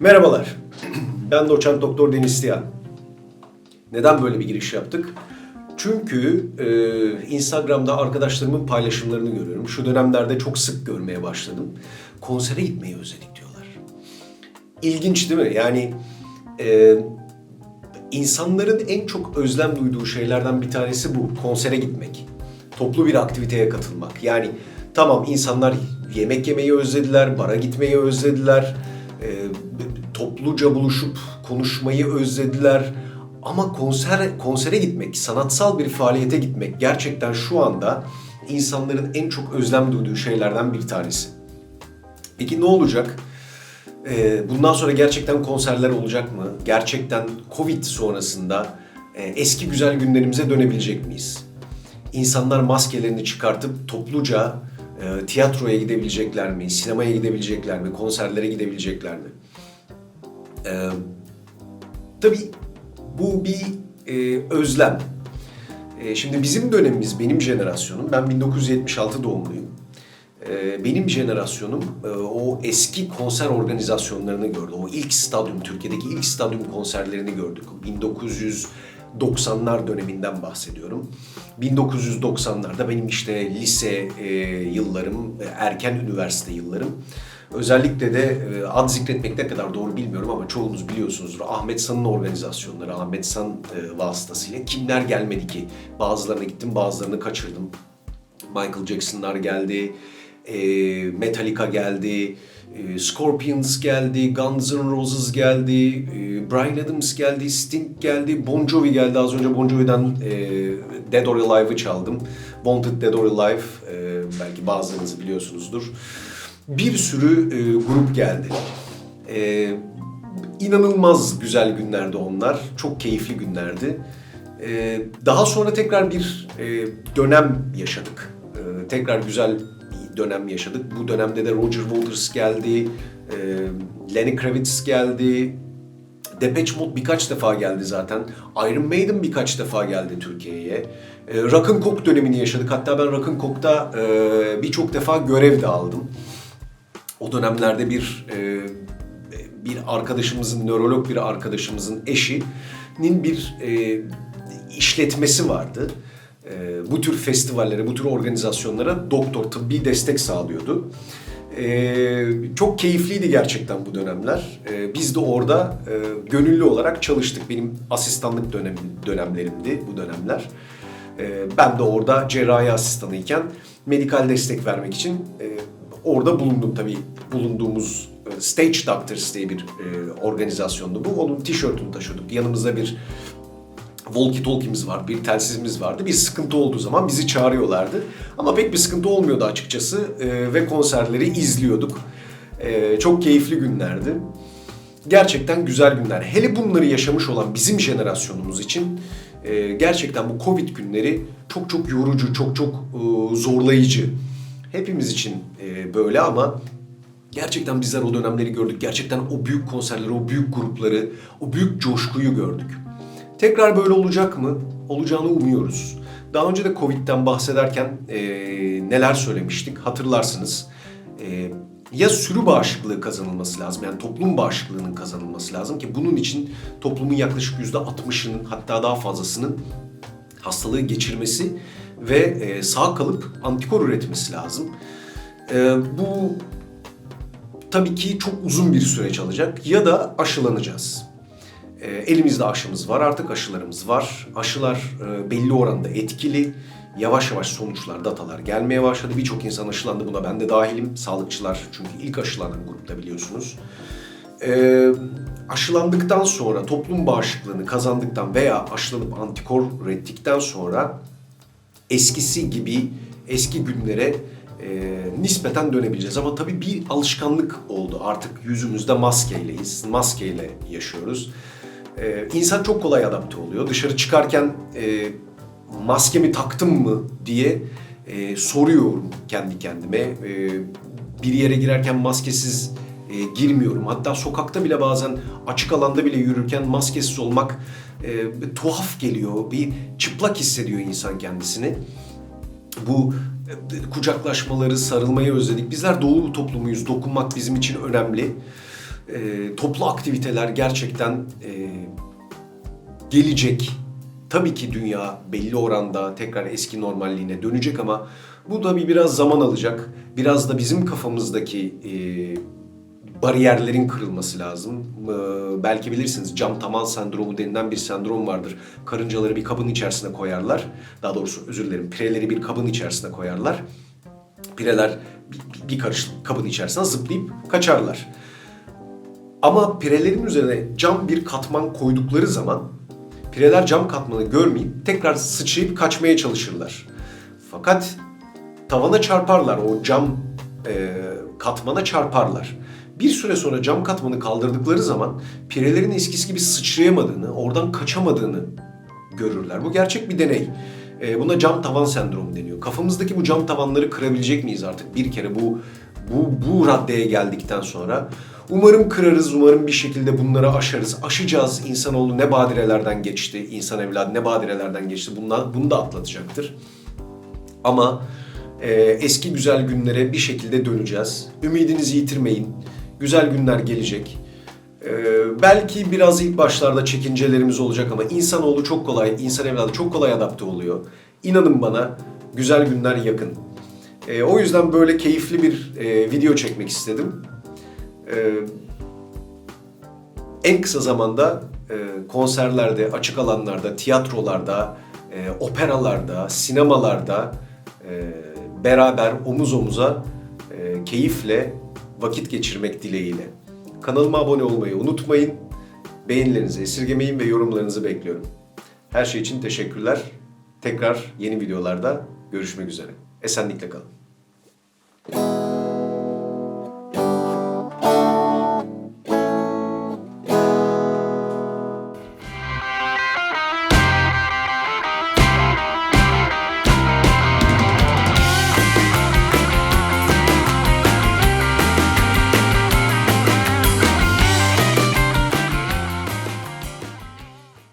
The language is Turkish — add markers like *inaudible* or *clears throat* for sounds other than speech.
Merhabalar. *clears throat* Ben doçent doktor Deniz Tiyan. Neden böyle bir giriş yaptık? Çünkü e, Instagram'da arkadaşlarımın paylaşımlarını görüyorum. Şu dönemlerde çok sık görmeye başladım. Konsere gitmeyi özledik diyorlar. İlginç değil mi? Yani e, insanların en çok özlem duyduğu şeylerden bir tanesi bu. Konsere gitmek. Toplu bir aktiviteye katılmak. Yani tamam insanlar yemek yemeyi özlediler, bara gitmeyi özlediler, e, topluca buluşup konuşmayı özlediler. Ama konser konsere gitmek, sanatsal bir faaliyete gitmek gerçekten şu anda insanların en çok özlem duyduğu şeylerden bir tanesi. Peki ne olacak? Ee, bundan sonra gerçekten konserler olacak mı? Gerçekten Covid sonrasında e, eski güzel günlerimize dönebilecek miyiz? İnsanlar maskelerini çıkartıp topluca e, tiyatroya gidebilecekler mi? Sinemaya gidebilecekler mi? Konserlere gidebilecekler mi? Ee, tabii bu bir e, özlem. E, şimdi bizim dönemimiz, benim jenerasyonum, ben 1976 doğumluyum. E, benim jenerasyonum e, o eski konser organizasyonlarını gördü. O ilk stadyum, Türkiye'deki ilk stadyum konserlerini gördük. 1990'lar döneminden bahsediyorum. 1990'larda benim işte lise e, yıllarım, e, erken üniversite yıllarım. Özellikle de e, ad zikretmek ne kadar doğru bilmiyorum ama çoğunuz biliyorsunuzdur. Ahmet San'ın organizasyonları, Ahmet San e, vasıtasıyla kimler gelmedi ki? Bazılarına gittim, bazılarını kaçırdım. Michael Jackson'lar geldi, e, Metallica geldi, Scorpions geldi, Guns N' Roses geldi, Bryan Adams geldi, Sting geldi, Bon Jovi geldi. Az önce Bon Jovi'den Dead or Alive'ı çaldım. Wanted Dead or Alive, belki bazılarınız biliyorsunuzdur bir sürü e, grup geldi. E, inanılmaz güzel günlerdi onlar. Çok keyifli günlerdi. E, daha sonra tekrar bir e, dönem yaşadık. E, tekrar güzel bir dönem yaşadık. Bu dönemde de Roger Waters geldi, e, Lenny Kravitz geldi, Depeche Mode birkaç defa geldi zaten. Iron Maiden birkaç defa geldi Türkiye'ye. E, Rock'n'Coke dönemini yaşadık. Hatta ben Rock'n'Coke'da e, birçok defa görev de aldım. O dönemlerde bir e, bir arkadaşımızın, nörolog bir arkadaşımızın eşinin bir e, işletmesi vardı. E, bu tür festivallere, bu tür organizasyonlara doktor, tıbbi destek sağlıyordu. E, çok keyifliydi gerçekten bu dönemler. E, biz de orada e, gönüllü olarak çalıştık. Benim asistanlık dönem, dönemlerimdi bu dönemler. E, ben de orada cerrahi asistanıyken medikal destek vermek için e, orada bulundum tabii. Bulunduğumuz e, Stage Doctors diye bir e, organizasyondu bu. Onun tişörtünü taşıyorduk. Yanımızda bir walkie talkie'miz var, bir telsizimiz vardı. Bir sıkıntı olduğu zaman bizi çağırıyorlardı. Ama pek bir sıkıntı olmuyordu açıkçası e, ve konserleri izliyorduk. E, çok keyifli günlerdi. Gerçekten güzel günler. Hele bunları yaşamış olan bizim jenerasyonumuz için e, gerçekten bu Covid günleri çok çok yorucu, çok çok e, zorlayıcı. Hepimiz için e, böyle ama gerçekten bizler o dönemleri gördük. Gerçekten o büyük konserleri, o büyük grupları, o büyük coşkuyu gördük. Tekrar böyle olacak mı? Olacağını umuyoruz. Daha önce de Covid'den bahsederken e, neler söylemiştik hatırlarsınız. E, ya sürü bağışıklığı kazanılması lazım yani toplum bağışıklığının kazanılması lazım ki bunun için toplumun yaklaşık yüzde 60'ının hatta daha fazlasının hastalığı geçirmesi ve e, sağ kalıp antikor üretmesi lazım. E, bu tabii ki çok uzun bir süreç alacak ya da aşılanacağız. E, elimizde aşımız var, artık aşılarımız var. Aşılar belli oranda etkili. Yavaş yavaş sonuçlar, datalar gelmeye başladı. Birçok insan aşılandı buna ben de dahilim. Sağlıkçılar çünkü ilk aşılanan grupta biliyorsunuz. E, aşılandıktan sonra toplum bağışıklığını kazandıktan veya aşılanıp antikor ürettikten sonra eskisi gibi eski günlere e, nispeten dönebileceğiz. Ama tabii bir alışkanlık oldu. Artık yüzümüzde maskeyleyiz. Maskeyle yaşıyoruz. E, insan çok kolay adapte oluyor. Dışarı çıkarken e, maskemi taktım mı diye e, soruyorum kendi kendime. E, bir yere girerken maskesiz e, girmiyorum. Hatta sokakta bile bazen açık alanda bile yürürken maskesiz olmak e, tuhaf geliyor. Bir çıplak hissediyor insan kendisini. Bu e, kucaklaşmaları, sarılmayı özledik. Bizler doğulu toplumuyuz. Dokunmak bizim için önemli. e, toplu aktiviteler gerçekten e, gelecek. Tabii ki dünya belli oranda tekrar eski normalliğine dönecek ama bu da bir biraz zaman alacak. Biraz da bizim kafamızdaki e, bariyerlerin kırılması lazım. Ee, belki bilirsiniz cam tamal sendromu denilen bir sendrom vardır. Karıncaları bir kabın içerisine koyarlar. Daha doğrusu özür dilerim pireleri bir kabın içerisine koyarlar. Pireler bir- bir karış kabın içerisine zıplayıp kaçarlar. Ama pirelerin üzerine cam bir katman koydukları zaman pireler cam katmanı görmeyip tekrar sıçrayıp kaçmaya çalışırlar. Fakat tavana çarparlar, o cam e, katmana çarparlar. Bir süre sonra cam katmanı kaldırdıkları zaman pirelerin eskisi gibi sıçrayamadığını, oradan kaçamadığını görürler. Bu gerçek bir deney. E, buna cam tavan sendromu deniyor. Kafamızdaki bu cam tavanları kırabilecek miyiz artık bir kere bu bu bu raddeye geldikten sonra? Umarım kırarız, umarım bir şekilde bunları aşarız. Aşacağız. İnsanoğlu ne badirelerden geçti, insan evladı ne badirelerden geçti. Bundan, bunu da atlatacaktır. Ama e, eski güzel günlere bir şekilde döneceğiz. Ümidinizi yitirmeyin. Güzel günler gelecek. E, belki biraz ilk başlarda çekincelerimiz olacak ama insanoğlu çok kolay, insan evladı çok kolay adapte oluyor. İnanın bana güzel günler yakın. E, o yüzden böyle keyifli bir e, video çekmek istedim. E, en kısa zamanda e, konserlerde, açık alanlarda, tiyatrolarda, e, operalarda, sinemalarda e, beraber omuz omuza e, keyifle vakit geçirmek dileğiyle. Kanalıma abone olmayı unutmayın. Beğenilerinizi esirgemeyin ve yorumlarınızı bekliyorum. Her şey için teşekkürler. Tekrar yeni videolarda görüşmek üzere. Esenlikle kalın.